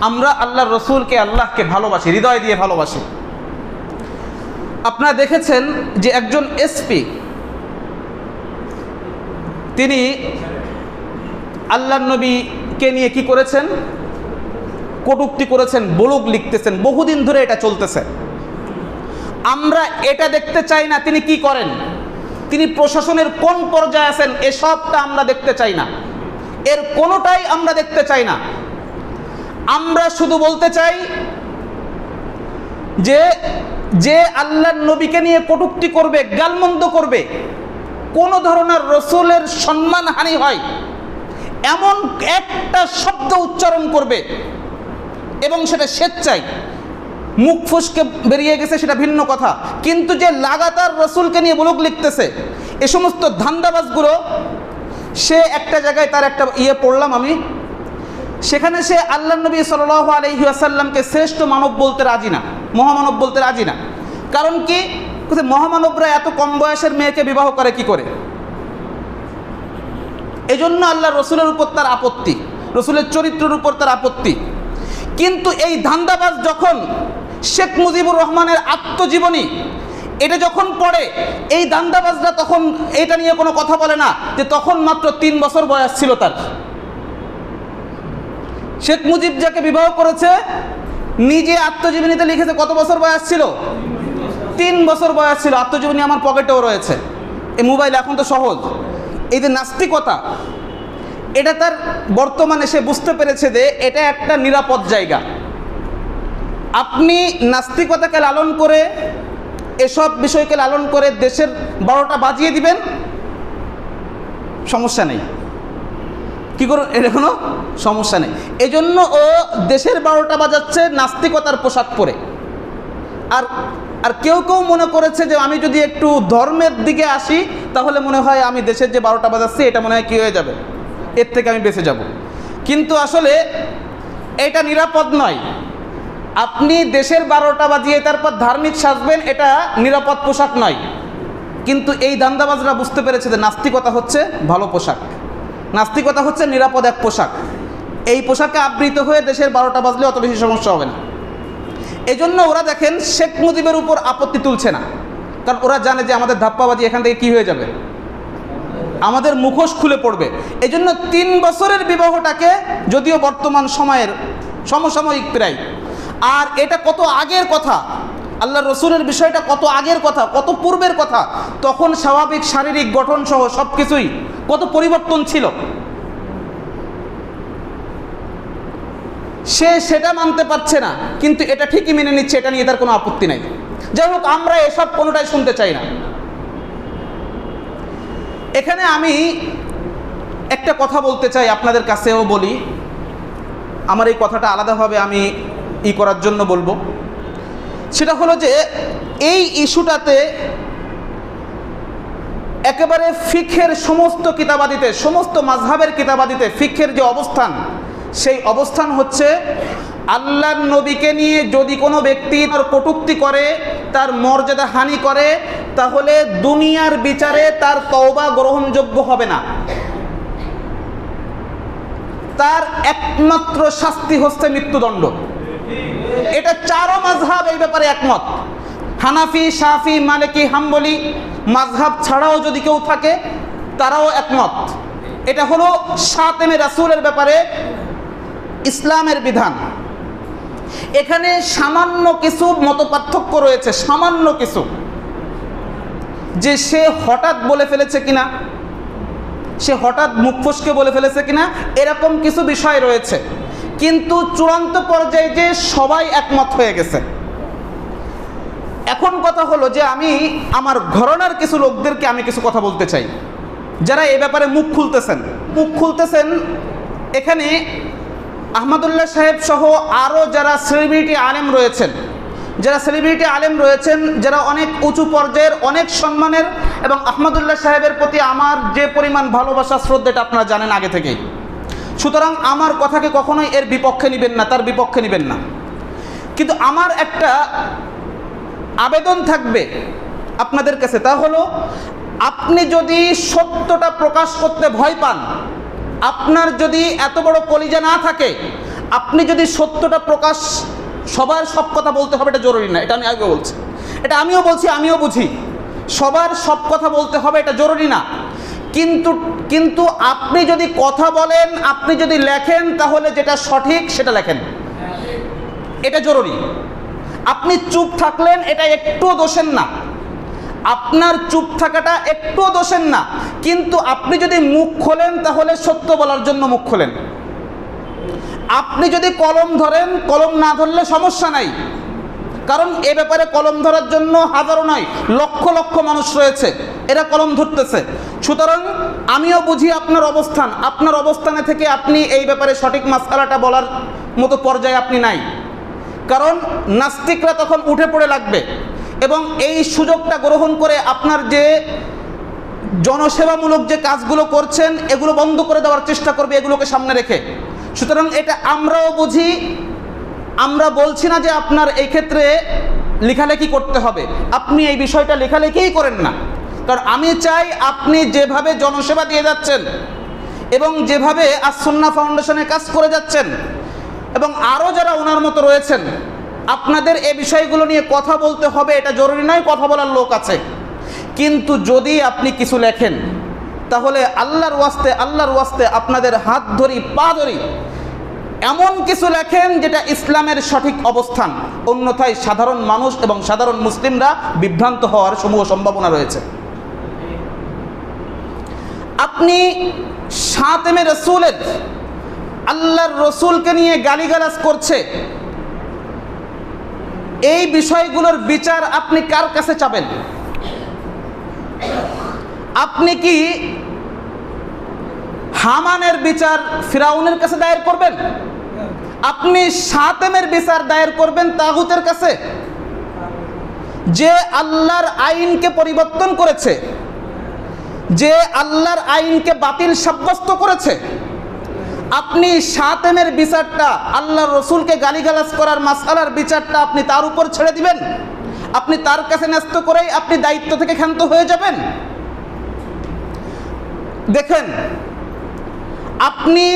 আমরা আল্লাহর রসুলকে আল্লাহকে ভালোবাসি, হৃদয় দিয়ে ভালোবাসি। আপনারা দেখেছেন যে একজন এসপি, তিনি আল্লাহ নবীকে নিয়ে কি করেছেন? কটুক্তি করেছেন, বলুক লিখতেছেন, বহুদিন ধরে এটা চলতেছে। আমরা এটা দেখতে চাই না, তিনি কি করেন? তিনি প্রশাসনের কোন পর্যায়ে আছেন এসবটা আমরা দেখতে চাই না। এর কোনোটাই আমরা দেখতে চাই না। আমরা শুধু বলতে চাই যে যে আল্লাহ নবীকে নিয়ে কটুক্তি করবে, গালমন্দ করবে, কোন ধরনের রসুলের সম্মানহানি হয়, এমন একটা শব্দ উচ্চারণ করবে এবং সেটা স্বেচ্ছায় মুখ ফুসকে বেরিয়ে গেছে, সেটা ভিন্ন কথা। কিন্তু যে লাগাতার রসুলকে নিয়ে ব্লগ লিখতেছে, এ সমস্ত ধান্দাবাজগুলো, সে একটা জায়গায় তার একটা ইয়ে পড়লাম আমি সেখানে সে আল্লাহ নবী সাল আলহি আসাল্লামকে শ্রেষ্ঠ মানব বলতে রাজি না, মহামানব বলতে রাজি না। কারণ কি? মহামানবরা এত কম বয়সের মেয়েকে বিবাহ করে কি করে? এজন্য আল্লাহ রসুলের উপর তার আপত্তি, রসুলের চরিত্রের উপর তার আপত্তি। কিন্তু এই ধান্দাবাজ যখন শেখ মুজিবুর রহমানের আত্মজীবনী, এটা যখন পড়ে, এই দান্দাবাজরা তখন এটা নিয়ে কোনো কথা বলে না যে তখন মাত্র তিন বছর বয়স ছিল তার। শেখ মুজিব যাকে বিবাহ করেছে, নিজে আত্মজীবনীতে লিখেছে, কত বছর বয়স ছিল? তিন বছর বয়স ছিল, আত্মজীবনী আমার পকেটেও রয়েছে। এই মোবাইল এখন তো সহজ। এই যে নাস্তিকতা, এটা তার বর্তমানে সে বুঝতে পেরেছে যে এটা একটা নিরাপদ জায়গা। আপনি নাস্তিকতাকে লালন করে, এসব বিষয়কে লালন করে দেশের বারোটা বাজিয়ে দিবেন, সমস্যা নেই। কি করুন এটা কোনো সমস্যা নেই। এই জন্য ও দেশের বারোটা বাজাচ্ছে নাস্তিকতার পোশাক পরে। আর আর কেউ কেউ মনে করেছে যে আমি যদি একটু ধর্মের দিকে আসি, তাহলে মনে হয় আমি দেশের যে বারোটা বাজাচ্ছি, এটা মনে হয় কী হয়ে যাবে? এর থেকে আমি বেঁচে যাব। কিন্তু আসলে এটা নিরাপদ নয়। আপনি দেশের বারোটা বাজিয়ে তারপর ধার্মিক সাজবেন, এটা নিরাপদ পোশাক নয়। কিন্তু এই দান্দাবাজরা বুঝতে পেরেছে যে নাস্তিকতা হচ্ছে ভালো পোশাক। নাস্তিকতা হচ্ছে নিরাপদ এক পোশাক। এই পোশাকে আবৃত হয়ে দেশের বারোটা বাজলে অত বেশি সমস্যা হবে না। এই জন্য ওরা দেখেন শেখ মুজিবের উপর আপত্তি তুলছে না। কারণ ওরা জানে যে আমাদের ধাপ্পাবাজি এখান থেকে কি হয়ে যাবে। আমাদের মুখোশ খুলে পড়বে। এই জন্য তিন বছরের বিবাহটাকে যদিও বর্তমান সময়ের সমসাময়িক প্রায়। আর এটা কত আগের কথা? আল্লাহ রসুলের বিষয়টা কত আগের কথা, কত পূর্বের কথা? তখন স্বাভাবিক শারীরিক গঠন সহ সব কিছুই কত পরিবর্তন ছিল? সে সেটা মানতে পারছে না, কিন্তু এটা ঠিকই মেনে নিচ্ছে, এটা নিয়ে তার কোনো আপত্তি নাই। যাই হোক, আমরা এসব কোনোটাই শুনতে চাই না। এখানে আমি একটা কথা বলতে চাই আপনাদের কাছেও বলি। আমার এই কথাটা আলাদাভাবে আমি ই করার জন্য বলব। সেটা হলো যে, এই ইস্যুটাতে একেবারে ফিখের সমস্ত কিতাবাদিতে, সমস্ত মাঝহাবের কিতাবাদিতে ফিখের যে অবস্থান, সেই অবস্থান হচ্ছে আল্লাহর নবীকে নিয়ে যদি কোনো ব্যক্তি তার কটুক্তি করে, তার মর্যাদা হানি করে, তাহলে দুনিয়ার বিচারে তার তওবা গ্রহণযোগ্য হবে না। তার একমাত্র শাস্তি হচ্ছে মৃত্যুদণ্ড। এটা চারো মাঝহাব এই ব্যাপারে একমত। হানাফি সাফি মালিকি, হাম্বলি মাঝহাব ছাড়াও যদি কেউ থাকে, তারাও একমত। এটা হলো সাতেমে রাসুলের ব্যাপারে ইসলামের বিধান। এখানে সামান্য কিছু মত পার্থক্য রয়েছে, সামান্য কিছু। যে সে হঠাৎ বলে ফেলেছে কিনা, সে হঠাৎ মুখ ফসকে বলে ফেলেছে কিনা, এরকম কিছু বিষয় রয়েছে। কিন্তু চূড়ান্ত পর্যায়ে যে সবাই একমত হয়ে গেছে। এখন কথা হলো যে আমি আমার ঘরনার কিছু লোকদেরকে আমি কিছু কথা বলতে চাই। যারা এ ব্যাপারে মুখ খুলতেছেন। মুখ খুলতেছেন এখানে আহমদুল্লাহ সাহেব সহ আরও যারা সেলিব্রিটি আলেম রয়েছেন, যারা সেলিব্রিটি আলেম রয়েছেন, যারা অনেক উঁচু পর্যায়ের, অনেক সম্মানের এবং আহমদুল্লাহ সাহেবের প্রতি আমার যে পরিমাণ ভালোবাসা, শ্রদ্ধাটা আপনারা জানেন আগে থেকেই। সুতরাং আমার কথাকে কখনোই এর বিপক্ষে নেবেন না, তার বিপক্ষে নেবেন না। কিন্তু আমার একটা আবেদন থাকবে আপনাদের কাছে। তা হলো, আপনি যদি সত্যটা প্রকাশ করতে ভয় পান, আপনার যদি এত বড় কলিজা না থাকে, আপনি যদি সত্যটা প্রকাশ সবার সব কথা বলতে হবে, এটা জরুরি না, এটা আমি আগে বলছি। এটা আমিও বলছি, আমিও বুঝি। সবার সব কথা বলতে হবে, এটা জরুরি না। কিন্তু কিন্তু আপনি যদি কথা বলেন, আপনি যদি লেখেন, তাহলে যেটা সঠিক সেটা লেখেন। এটা জরুরি। আপনি চুপ থাকলেন, এটা একটুও দোষের না। আপনার চুপ থাকাটা একটুও দোষের না। কিন্তু আপনি যদি মুখ খোলেন, তাহলে সত্য বলার জন্য মুখ খোলেন। আপনি যদি কলম ধরেন, কলম না ধরলে সমস্যা নাই। কারণ এ ব্যাপারে কলম ধরার জন্য হাজারো নয়, লক্ষ লক্ষ মানুষ রয়েছে। এরা কলম ধরতেছে। সুতরাং আমিও বুঝি আপনার অবস্থান। আপনার অবস্থানে থেকে আপনি এই ব্যাপারে সঠিক মাসকালাটা বলার মতো পর্যায়ে আপনি নাই। কারণ নাস্তিকরা তখন উঠে পড়ে লাগবে। এবং এই সুযোগটা গ্রহণ করে আপনার যে জনসেবামূলক যে কাজগুলো করছেন, এগুলো বন্ধ করে দেওয়ার চেষ্টা করবে, এগুলোকে সামনে রেখে। সুতরাং এটা আমরাও বুঝি, আমরা বলছি না যে আপনার এই ক্ষেত্রে লেখালেখি করতে হবে। আপনি এই বিষয়টা লেখালেখিই করেন না। কারণ আমি চাই আপনি যেভাবে জনসেবা দিয়ে যাচ্ছেন এবং যেভাবে আসন্না ফাউন্ডেশনে কাজ করে যাচ্ছেন এবং আরও যারা ওনার মতো রয়েছেন, আপনাদের এ বিষয়গুলো নিয়ে কথা বলতে হবে, এটা জরুরি নয়, কথা বলার লোক আছে। কিন্তু যদি আপনি কিছু লেখেন, তাহলে আল্লাহর ওয়াস্তে আল্লাহর ওয়াস্তে আপনাদের হাত ধরি, পা ধরি। এমন কিছু লেখেন যেটা ইসলামের সঠিক অবস্থান। অন্যথায় সাধারণ মানুষ এবং সাধারণ মুসলিমরা বিভ্রান্ত হওয়ার সমূহ সম্ভাবনা রয়েছে। আপনি সাতেমে রসুলের আল্লাহর রসুলকে নিয়ে গালিগালাজ করছে। এই বিষয়গুলোর বিচার আপনি কার কাছে চাবেন? আপনি কি হামানের বিচার ফিরাউনের কাছে দায়ের করবেন? আপনি সাতেমের বিচার দায়ের করবেন তাগুতের কাছে? যে আল্লাহর আইনকে পরিবর্তন করেছে, যে আল্লাহর আইনকে বাতিল সাব্যস্ত করেছে আপনি সাতেমের বিচারটা আল্লাহর রসুলকে গালিগালাজ করার মাসালার বিচারটা আপনি তার উপর ছেড়ে দিবেন। আপনি তার কাছে ন্যস্ত করেই আপনি দায়িত্ব থেকে ক্ষান্ত হয়ে যাবেন। দেখেন, আপনি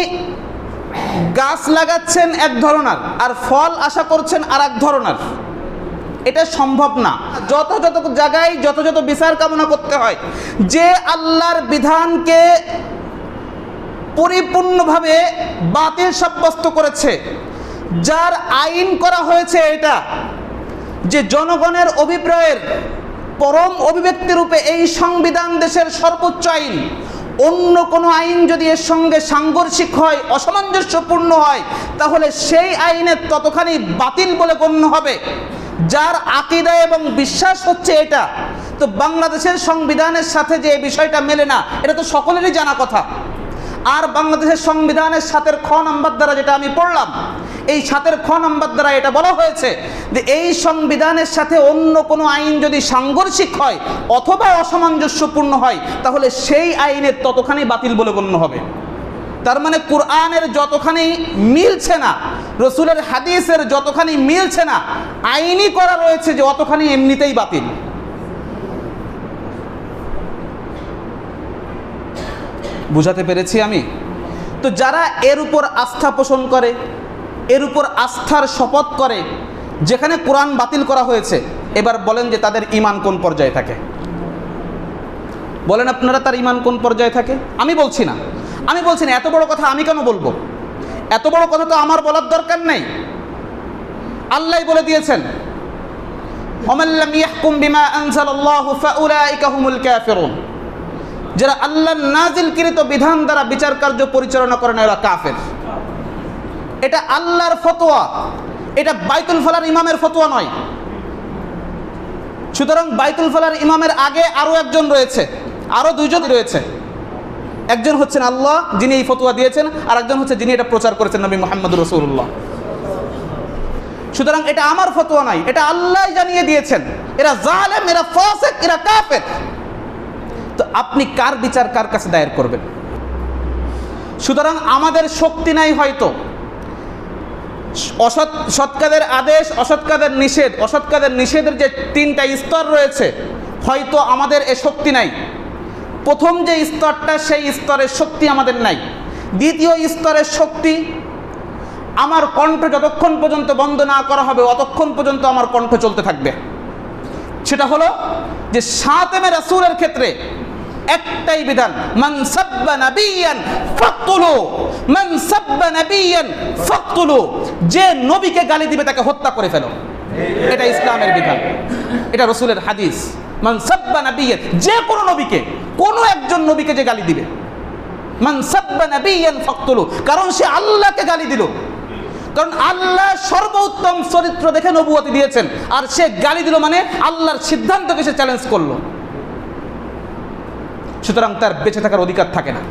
গাছ লাগাচ্ছেন এক ধরনের আর ফল আশা করছেন আর এক ধরনের। এটা সম্ভব না। যত যত জায়গায় যত বিচার কামনা করতে হয়, যে আল্লাহর বিধানকে পরিপূর্ণভাবে বাতিল সাব্যস্ত করেছে। যার আইন করা হয়েছে এটা, যে জনগণের অভিপ্রায়ের পরম অভিব্যক্তি রূপে এই সংবিধান দেশের সর্বোচ্চ আইন, অন্য কোনো আইন যদি এর সঙ্গে সাংঘর্ষিক হয়, অসামঞ্জস্যপূর্ণ হয়, তাহলে সেই আইনের ততখানি বাতিল বলে গণ্য হবে। যার আকিদা এবং বিশ্বাস হচ্ছে এটা, তো বাংলাদেশের সংবিধানের সাথে যে বিষয়টা মেলে না, এটা তো সকলেরই জানা কথা। আর বাংলাদেশের সংবিধানের সাতের খ নাম্বার দ্বারা যেটা আমি পড়লাম, এই সাতের খ নাম্বার দ্বারা এটা বলা হয়েছে যে এই সংবিধানের সাথে অন্য কোনো আইন যদি সাংঘর্ষিক হয় অথবা অসামঞ্জস্যপূর্ণ হয়, তাহলে সেই আইনের ততখানি বাতিল বলে গণ্য হবে। তার মানে কোরআনের যতখানি মিলছে না, রসুলের হাদিসের যতখানি মিলছে না আইনই করা রয়েছে যে অতখানি এমনিতেই বাতিল। বুঝাতে পেরেছি আমি? তো যারা এর উপর আস্থা পোষণ করে, এর উপর আস্থার শপথ করে, যেখানে কোরআন বাতিল করা হয়েছে, এবার বলেন যে তাদের ইমান কোন পর্যায়ে থাকে। বলেন আপনারা তার ইমান কোন পর্যায়ে থাকে? আমি বলছি না। আমি বলছি না, এত বড় কথা আমি কেন বলব? এত বড় কথা তো আমার বলার দরকার নেই। আল্লাহ বলে দিয়েছেন, ওমাল্লাম ইয়াহকুম বিমা আনজালাল্লাহু ফাউলাইকা হুমুল কাফিরুন। যারা আল্লাহ নাজিলকৃত বিধান দ্বারা বিচার কার্য পরিচালনা করে না, এরা কাফের। এটা আল্লাহর ফতোয়া। এটা বাইতুল ফালার ইমামের ফতোয়া নয়। সুতরাং বাইতুল ফালার ইমামের আগে আরও একজন রয়েছে আরও দুইজন রয়েছে। একজন হচ্ছেন আল্লাহ, যিনি এই ফতোয়া দিয়েছেন, আর একজন হচ্ছে যিনি এটা প্রচার করেছেন নবী মোহাম্মদ রসুল্লাহ সুতরাং এটা আমার ফতোয়া নাই, এটা আল্লাহ জানিয়ে দিয়েছেন। এরা জালেম, এরা ফাসেক, এরা কাফের। তো আপনি কার বিচার কার কাছে দায়ের করবেন? সুতরাং আমাদের শক্তি নাই হয়তো। অসৎ সৎ কাজের আদেশ অসৎ কাজের নিষেধ অসৎ কাজের নিষেধের যে তিনটা স্তর রয়েছে, হয়তো আমাদের এ শক্তি নাই। প্রথম যে স্তরটা, সেই স্তরের শক্তি আমাদের নাই। দ্বিতীয় স্তরের শক্তি, আমার কণ্ঠ যতক্ষণ পর্যন্ত বন্ধ না করা হবে, অতক্ষণ পর্যন্ত আমার কণ্ঠ চলতে থাকবে। সেটা হলো যে সাতেমে রাসূলের ক্ষেত্রে একটাই বিধান, মান সাব্বা নাবিয়ান ফাকতুলু মান সাব্বা নাবিয়ান ফাকতুলু যে নবীকে গালি দিবে তাকে হত্যা করে ফেলো। এটা ইসলামের বিধান। এটা রসুলের হাদিস। মান সাব্বা নাবিয়ান, যে কোনো নবীকে, কোনো একজন নবীকে যে গালি দিবে। মান সাব্বা নাবিয়ান ফাকতুলু কারণ সে আল্লাহকে গালি দিল। কারণ আল্লাহ সর্বোত্তম চরিত্র দেখে নবুয়তি দিয়েছেন। আর সে গালি দিল মানে আল্লাহর সিদ্ধান্তকে সে চ্যালেঞ্জ করল। সুতরাং তার বেঁচে থাকার অধিকার থাকে না।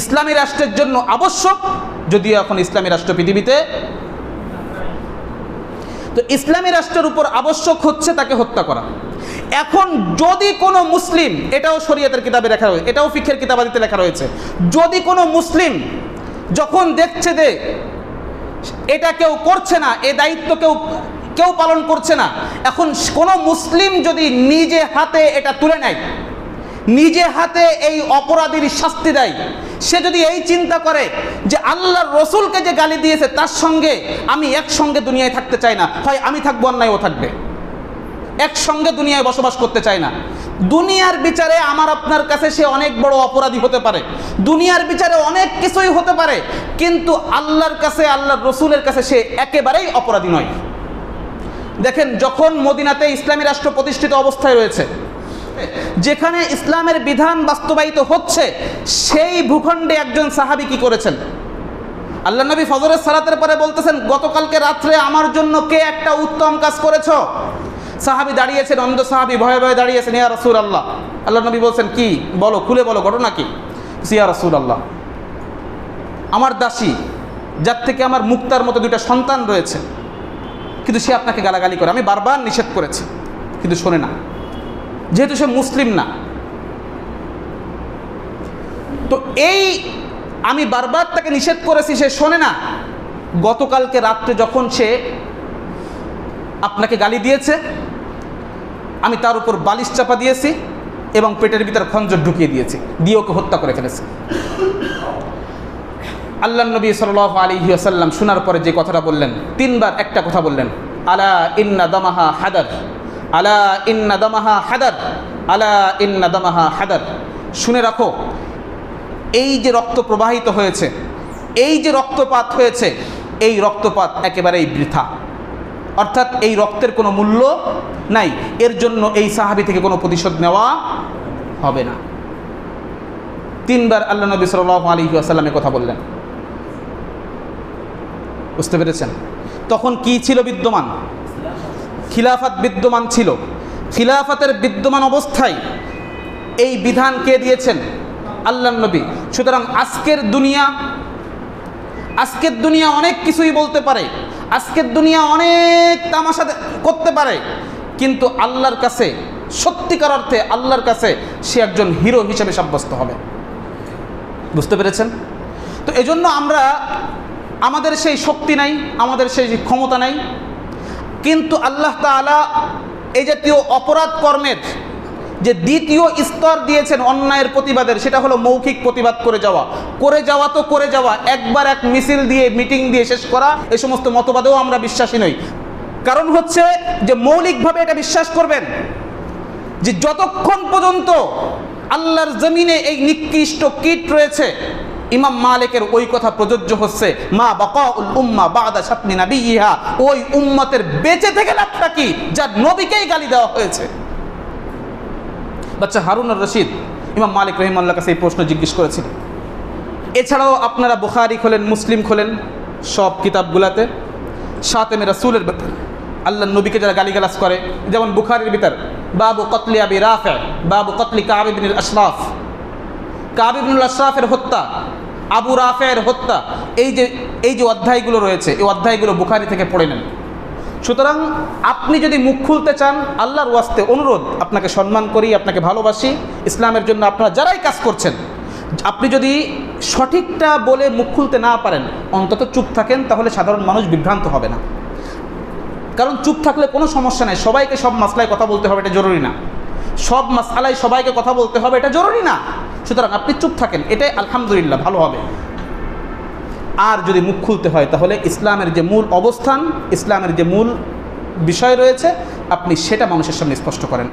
ইসলামী রাষ্ট্রের জন্য আবশ্যক, যদিও এখন ইসলামী রাষ্ট্র পৃথিবীতে। তো ইসলামী রাষ্ট্রের উপর আবশ্যক হচ্ছে তাকে হত্যা করা। এখন যদি কোনো মুসলিম, এটাও শরীয়তের কিতাবে লেখা রয়েছে, এটাও ফিখের কিতাবাদিতে লেখা রয়েছে, যদি কোনো মুসলিম যখন দেখছে যে এটা কেউ করছে না, এ দায়িত্ব কেউ কেউ পালন করছে না, এখন কোনো মুসলিম যদি নিজে হাতে এটা তুলে নেয় নিজে হাতে এই অপরাধীর শাস্তি দেয়। সে যদি এই চিন্তা করে যে আল্লাহর রসুলকে যে গালি দিয়েছে, তার সঙ্গে আমি একসঙ্গে দুনিয়ায় থাকতে চাই না, হয় আমি থাকব অন্যায় ও থাকবে। একসঙ্গে দুনিয়ায় বসবাস করতে চায় না। দুনিয়ার বিচারে আমার আপনার কাছে সে অনেক বড় অপরাধী হতে পারে। দুনিয়ার বিচারে অনেক কিছুই হতে পারে, কিন্তু আল্লাহর কাছে, আল্লাহর রসুলের কাছে সে একেবারেই অপরাধী নয়। দেখেন, যখন মদিনাতে ইসলামী রাষ্ট্র প্রতিষ্ঠিত অবস্থায় রয়েছে যেখানে ইসলামের বিধান বাস্তবায়িত হচ্ছে, সেই ভূখণ্ডে একজন সাহাবি কি করেছেন? আল্লাহ নবী ফজরের সালাতের পরে বলতেছেন, গতকালকে রাত্রে আমার জন্য কে একটা উত্তম কাজ করেছ? সাহাবি দাঁড়িয়েছেন, অন্ধ সাহাবি ভয়ে ভয়ে দাঁড়িয়েছেন, ইয়া রসুল আল্লাহ আল্লাহ নবী বলছেন, কি? বলো, খুলে বলো, ঘটনা কি? সিয়া রসুল আল্লাহ আমার দাসী, যার থেকে আমার মুক্তার মতো দুইটা সন্তান রয়েছে, কিন্তু সে আপনাকে গালাগালি করে, আমি বারবার নিষেধ করেছি, কিন্তু শোনে না। যেহেতু সে মুসলিম না। তো এই আমি বারবার তাকে নিষেধ করেছি, সে শোনে না। গতকালকে রাত্রে যখন সে আপনাকে গালি দিয়েছে, আমি তার উপর বালিশ চাপা দিয়েছি এবং পেটের ভিতর খঞ্জর ঢুকিয়ে দিয়েছি, দিয়ে ওকে হত্যা করে ফেলেছে। আল্লাহ নবী সাল আলী আসাল্লাম শোনার পরে যে কথাটা বললেন, তিনবার একটা কথা বললেন, আলা ইন্না দামাহা হাদার। আলা ইন্না হাদার, আলা ইন্না হাদার। শুনে রাখো, এই যে রক্ত প্রবাহিত হয়েছে, এই যে রক্তপাত হয়েছে, এই রক্তপাত একেবারেই বৃথা। অর্থাৎ এই রক্তের কোনো মূল্য নাই, এর জন্য এই সাহাবি থেকে কোনো প্রতিশোধ নেওয়া হবে না। তিনবার আল্লাহ নবী সাল আলী আসাল্লামে কথা বললেন। বুঝতে পেরেছেন? তখন কি ছিল বিদ্যমান? খিলাফাত বিদ্যমান ছিল। খিলাফাতের বিদ্যমান অবস্থায় এই বিধান কে দিয়েছেন? আল্লাহ নবী। সুতরাং আজকের দুনিয়া আজকের দুনিয়া অনেক কিছুই বলতে পারে। আজকের দুনিয়া অনেক তামাশা করতে পারে। কিন্তু আল্লাহর কাছে, সত্যিকার অর্থে আল্লাহর কাছে সে একজন হিরো হিসেবে সাব্যস্ত হবে। বুঝতে পেরেছেন? তো এজন্য আমরা, আমাদের সেই শক্তি নাই, আমাদের সেই ক্ষমতা নাই কিন্তু আল্লাহ তালা এই জাতীয় অপরাধ কর্মের যে দ্বিতীয় স্তর দিয়েছেন অন্যায়ের প্রতিবাদের, সেটা হলো মৌখিক প্রতিবাদ করে যাওয়া। করে যাওয়া তো করে যাওয়া, একবার এক মিছিল দিয়ে, মিটিং দিয়ে শেষ করা এই সমস্ত মতবাদেও আমরা বিশ্বাসী নই। কারণ হচ্ছে যে মৌলিকভাবে এটা বিশ্বাস করবেন যে যতক্ষণ পর্যন্ত আল্লাহর জমিনে এই নিকৃষ্ট কীট রয়েছে ইমাম মালিকের ওই কথা প্রযোজ্য হচ্ছে, মা বাকাউল উম্মা বাদা সাতমি নাবিয়িহা ওই উম্মতের বেঁচে থেকে লাভটা কি? যার নবীকেই গালি দেওয়া হয়েছে। বাচ্চা হারুন রশিদ, ইমাম মালিক রহিমাল্লাহ কাছে এই প্রশ্ন জিজ্ঞেস করেছিলেন। এছাড়াও আপনারা বুখারি খোলেন, মুসলিম খোলেন, সব কিতাবগুলাতে সাথে সাতেমে রাসুলের ব্যাপার। আল্লাহ নবীকে যারা গালিগালাজ করে, যেমন বুখারির ভিতর, বাবু কতলি আবি রাফে, বাবু কতলি কাবিবিনুল আশরাফ কাবিবনুল আশরাফের হত্যা, আবু রাফের হত্যা, এই যে এই যে অধ্যায়গুলো রয়েছে, এই অধ্যায়গুলো বুখারি থেকে পড়ে নেন। সুতরাং আপনি যদি মুখ খুলতে চান, আল্লাহর ওয়াস্তে অনুরোধ, আপনাকে সম্মান করি, আপনাকে ভালোবাসি, ইসলামের জন্য আপনারা যারাই কাজ করছেন, আপনি যদি সঠিকটা বলে মুখ খুলতে না পারেন, অন্তত চুপ থাকেন, তাহলে সাধারণ মানুষ বিভ্রান্ত হবে না। কারণ চুপ থাকলে কোনো সমস্যা নেই, সবাইকে সব মাসলায় কথা বলতে হবে, এটা জরুরি না। সব মাসালায় সবাইকে কথা বলতে হবে, এটা জরুরি না। সুতরাং আপনি চুপ থাকেন, এটাই আলহামদুলিল্লাহ, ভালো হবে। আর যদি মুখ খুলতে হয়, তাহলে ইসলামের যে মূল অবস্থান, ইসলামের যে মূল বিষয় রয়েছে, আপনি সেটা মানুষের সামনে স্পষ্ট করেন।